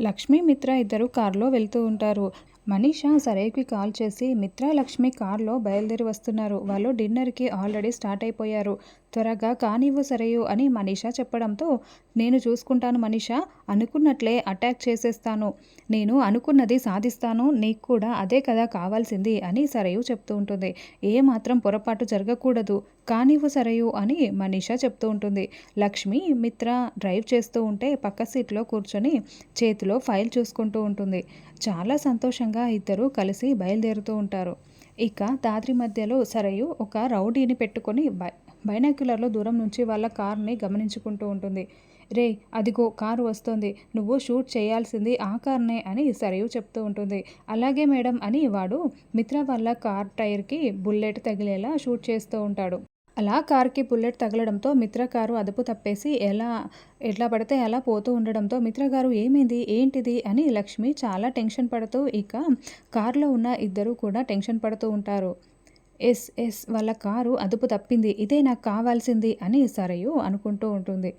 లక్ష్మి మిత్ర ఇద్దరు కారులో వెళ్తూ ఉంటారు. మనీషా సరైకి కాల్ చేసి మిత్ర లక్ష్మి కార్లో బయలుదేరి వస్తున్నారు. వాళ్ళు డిన్నర్కి ఆల్రెడీ స్టార్ట్ అయిపోయారు. త్వరగా కానివ్వు సరేయు అని మనీషా చెప్పడంతో నేను చూసుకుంటాను మనీషా అనుకున్నట్లే అటాక్ చేసేస్తాను. నేను అనుకున్నది సాధిస్తాను నీకు కూడా అదే కదా కావాల్సింది అని సరయు చెప్తూ ఉంటుంది. ఏ మాత్రం పొరపాటు జరగకూడదు. కానివ్వు సరయు అని మనీషా చెప్తూ ఉంటుంది. లక్ష్మి మిత్ర డ్రైవ్ చేస్తూ ఉంటే పక్క సీట్లో కూర్చొని చేతిలో ఫైల్ చూసుకుంటూ ఉంటుంది. చాలా సంతోషంగా ఇద్దరు కలిసి బయలుదేరుతూ ఉంటారు. ఇక దాద్రి మధ్యలో సరయు ఒక రౌడీని పెట్టుకొని బై బైనాక్యులర్లో దూరం నుంచి వాళ్ళ కార్ని గమనించుకుంటూ ఉంటుంది. రే అదిగో కారు వస్తుంది. నువ్వు షూట్ చేయాల్సింది ఆ కార్నే అని సరయు చెప్తూ ఉంటుంది. అలాగే మేడం అని వాడు మిత్ర వాళ్ళ కార్ టైర్కి బుల్లెట్ తగిలేలా షూట్ చేస్తూ ఉంటాడు. అలా కార్కి బుల్లెట్ తగలడంతో మిత్ర కారు అదుపు తప్పేసి ఎలా ఎట్లా పడితే అలా పోతూ ఉండడంతో మిత్ర గారు ఏమైంది? ఏంటిది? అని లక్ష్మి చాలా టెన్షన్ పడుతూ ఇక కారులో ఉన్న ఇద్దరు కూడా టెన్షన్ పడుతూ ఉంటారు. ఎస్ ఎస్ వాళ్ళ కారు అదుపు తప్పింది ఇదే నాకు కావాల్సింది అని సరయు అనుకుంటూ ఉంటుంది.